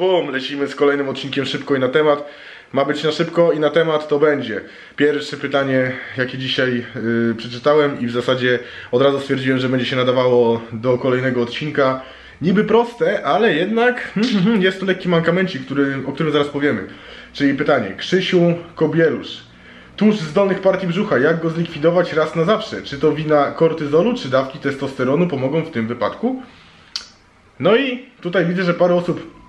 Bum, lecimy z kolejnym odcinkiem szybko i na temat. Ma być na szybko i na temat to będzie. Pierwsze pytanie, jakie dzisiaj yy, przeczytałem i w zasadzie od razu stwierdziłem, że będzie się nadawało do kolejnego odcinka. Niby proste, ale jednak jest to lekki mankamencik, który, o którym zaraz powiemy. Czyli pytanie, Krzysiu Kobielusz. Tuż z dolnych partii brzucha, jak go zlikwidować raz na zawsze? Czy to wina kortyzolu, czy dawki testosteronu pomogą w tym wypadku? No i tutaj widzę, że parę osób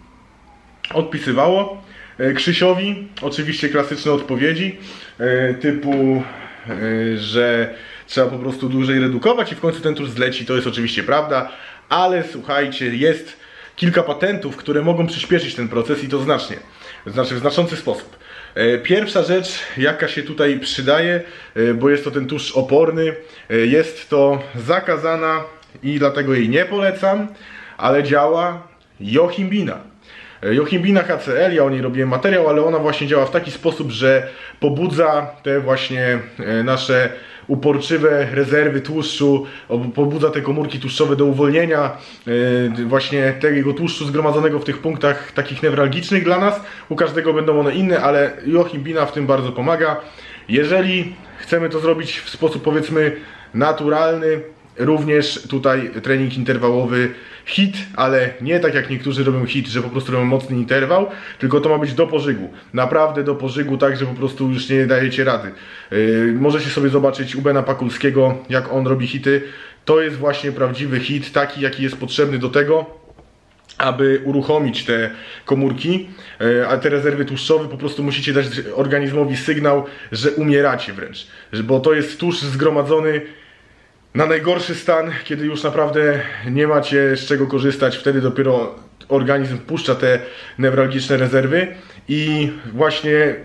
odpisywało. E, Krzysiowi oczywiście klasyczne odpowiedzi e, typu, e, że trzeba po prostu dłużej redukować i w końcu ten tusz zleci, to jest oczywiście prawda, ale słuchajcie, jest kilka patentów, które mogą przyspieszyć ten proces i to znacznie, znaczy w znaczący sposób. Pierwsza rzecz, jaka się tutaj przydaje, bo jest to ten tusz oporny, jest to zakazana i dlatego jej nie polecam, ale działa Jochimbina. Jochimbina HCL, ja o niej robiłem materiał, ale ona właśnie działa w taki sposób, że pobudza te właśnie e, nasze uporczywe rezerwy tłuszczu, pobudza te komórki tłuszczowe do uwolnienia e, właśnie tego tłuszczu zgromadzonego w tych punktach takich newralgicznych dla nas. U każdego będą one inne, ale Jochimbina w tym bardzo pomaga. Jeżeli chcemy to zrobić w sposób powiedzmy naturalny, Również tutaj trening interwałowy hit, ale nie tak jak niektórzy robią hit, że po prostu robią mocny interwał, tylko to ma być do pożygu. Naprawdę do pożygu, tak, że po prostu już nie dajecie rady. Yy, możecie sobie zobaczyć u Bena Pakulskiego, jak on robi hity. To jest właśnie prawdziwy hit, taki jaki jest potrzebny do tego, aby uruchomić te komórki, yy, a te rezerwy tłuszczowe po prostu musicie dać organizmowi sygnał, że umieracie wręcz. Bo to jest tłuszcz zgromadzony na najgorszy stan, kiedy już naprawdę nie macie z czego korzystać, wtedy dopiero organizm puszcza te newralgiczne rezerwy i właśnie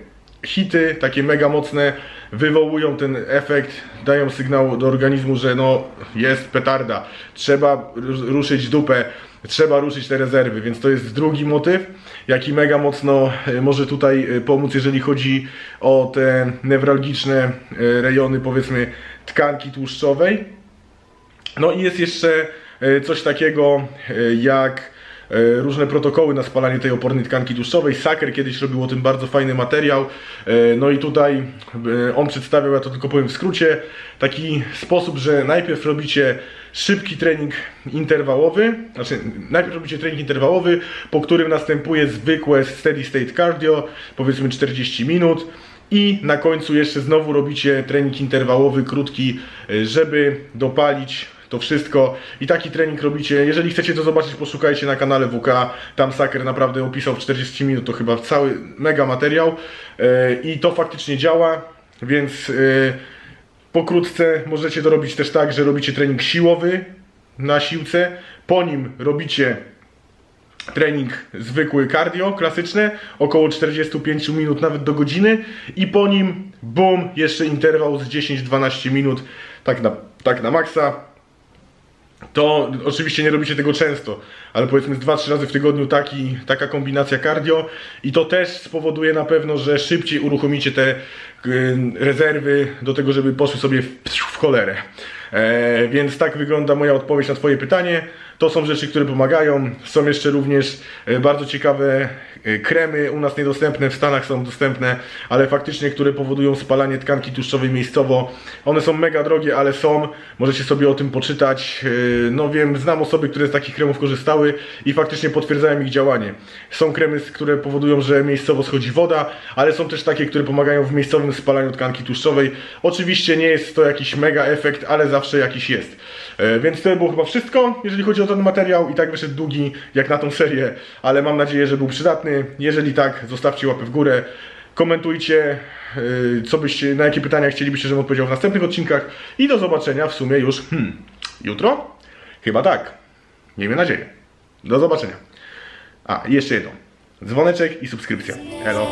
hity, takie mega mocne, wywołują ten efekt, dają sygnał do organizmu, że no jest petarda, trzeba ruszyć dupę, trzeba ruszyć te rezerwy, więc to jest drugi motyw, jaki mega mocno e, może tutaj e, pomóc, jeżeli chodzi o te newralgiczne e, rejony, powiedzmy, tkanki tłuszczowej. No i jest jeszcze e, coś takiego e, jak e, różne protokoły na spalanie tej opornej tkanki tłuszczowej. Saker kiedyś robił o tym bardzo fajny materiał. No i tutaj on przedstawiał, ja to tylko powiem w skrócie, taki sposób, że najpierw robicie szybki trening interwałowy, znaczy najpierw robicie trening interwałowy, po którym następuje zwykłe steady state cardio, powiedzmy 40 minut i na końcu jeszcze znowu robicie trening interwałowy, krótki, żeby dopalić to wszystko. I taki trening robicie. Jeżeli chcecie to zobaczyć, poszukajcie na kanale WK. Tam Saker naprawdę opisał w 40 minut, to chyba cały mega materiał. E, I to faktycznie działa, więc e, pokrótce możecie to robić też tak, że robicie trening siłowy na siłce. Po nim robicie trening zwykły cardio, klasyczne, około 45 minut, nawet do godziny i po nim, boom, jeszcze interwał z 10-12 minut, tak na, tak na maksa, to oczywiście nie robicie tego często, ale powiedzmy z 2-3 razy w tygodniu taki, taka kombinacja cardio i to też spowoduje na pewno, że szybciej uruchomicie te y, rezerwy do tego, żeby poszły sobie w, w cholerę. E, więc tak wygląda moja odpowiedź na Twoje pytanie. To są rzeczy, które pomagają. Są jeszcze również e, bardzo ciekawe e, kremy, u nas niedostępne, w Stanach są dostępne, ale faktycznie, które powodują spalanie tkanki tłuszczowej miejscowo. One są mega drogie, ale są. Możecie sobie o tym poczytać. E, no wiem, znam osoby, które z takich kremów korzystały i faktycznie potwierdzają ich działanie. Są kremy, które powodują, że miejscowo schodzi woda, ale są też takie, które pomagają w miejscowym spalaniu tkanki tłuszczowej. Oczywiście nie jest to jakiś mega efekt, ale zawsze jakiś jest. Więc to było chyba wszystko, jeżeli chodzi o ten materiał i tak wyszedł długi jak na tą serię, ale mam nadzieję, że był przydatny. Jeżeli tak, zostawcie łapę w górę, komentujcie, yy, co byście, na jakie pytania chcielibyście, żebym odpowiedział w następnych odcinkach i do zobaczenia w sumie już hmm, jutro? Chyba tak. Miejmy nadzieję. Do zobaczenia. A, jeszcze jedno. Dzwoneczek i subskrypcja. Hello.